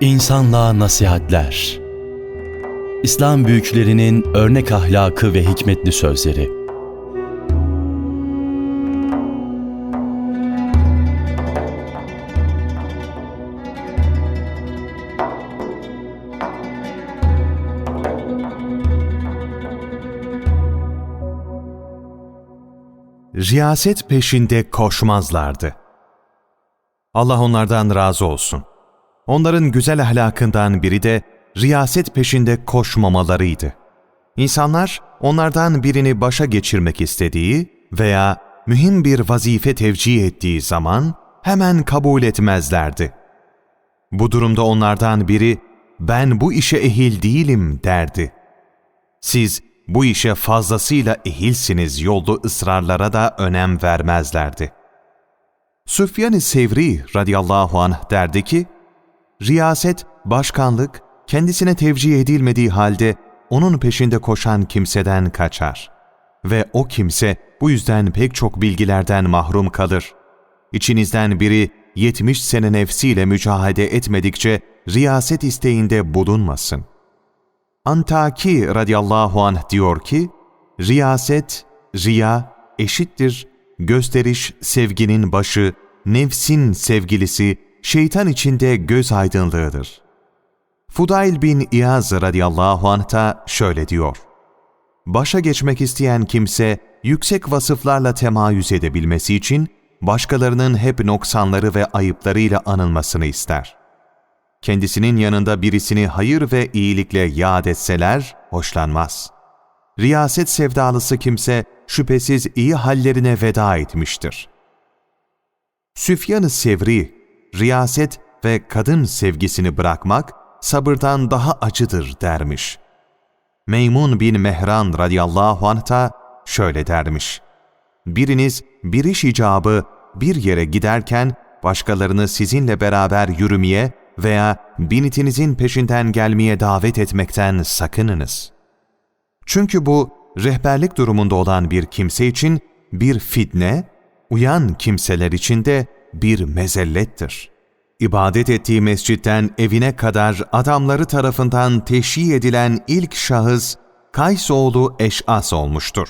İnsanlığa nasihatler. İslam büyüklerinin örnek ahlakı ve hikmetli sözleri. Riyaset peşinde koşmazlardı. Allah onlardan razı olsun. Onların güzel ahlakından biri de riyaset peşinde koşmamalarıydı. İnsanlar onlardan birini başa geçirmek istediği veya mühim bir vazife tevcih ettiği zaman hemen kabul etmezlerdi. Bu durumda onlardan biri ben bu işe ehil değilim derdi. Siz bu işe fazlasıyla ehilsiniz yollu ısrarlara da önem vermezlerdi. Süfyan-ı Sevri radıyallahu anh derdi ki, Riyaset, başkanlık, kendisine tevcih edilmediği halde onun peşinde koşan kimseden kaçar. Ve o kimse bu yüzden pek çok bilgilerden mahrum kalır. İçinizden biri 70 sene nefsiyle mücahede etmedikçe riyaset isteğinde bulunmasın. Antaki radıyallahu anh diyor ki, riyaset, riya eşittir, gösteriş sevginin başı, nefsin sevgilisi, şeytan içinde göz aydınlığıdır. Fudail bin İyaz radıyallahu anh da şöyle diyor. Başa geçmek isteyen kimse yüksek vasıflarla temayüz edebilmesi için başkalarının hep noksanları ve ayıplarıyla anılmasını ister. Kendisinin yanında birisini hayır ve iyilikle yad etseler hoşlanmaz. Riyaset sevdalısı kimse şüphesiz iyi hallerine veda etmiştir. Süfyan-ı Sevri, riyaset ve kadın sevgisini bırakmak sabırdan daha acıdır dermiş. Meymun bin Mehran radıyallahu anh da şöyle dermiş. Biriniz bir iş icabı bir yere giderken başkalarını sizinle beraber yürümeye veya binitinizin peşinden gelmeye davet etmekten sakınınız. Çünkü bu rehberlik durumunda olan bir kimse için bir fitne, uyan kimseler için de bir mezellettir. İbadet ettiği mescitten evine kadar adamları tarafından teşhi edilen ilk şahıs Kays oğlu Eş'as olmuştur.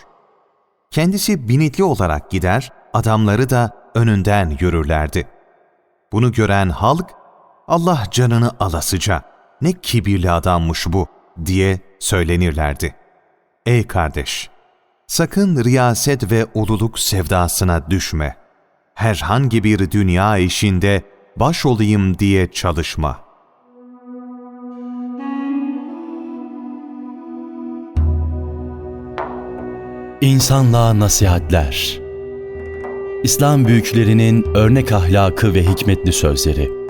Kendisi binitli olarak gider, adamları da önünden yürürlerdi. Bunu gören halk, Allah canını alasıca, ne kibirli adammış bu diye söylenirlerdi. Ey kardeş! Sakın riyaset ve ululuk sevdasına düşme. Herhangi bir dünya işinde baş olayım diye çalışma. İnsanlığa nasihatler. İslam büyüklerinin örnek ahlakı ve hikmetli sözleri.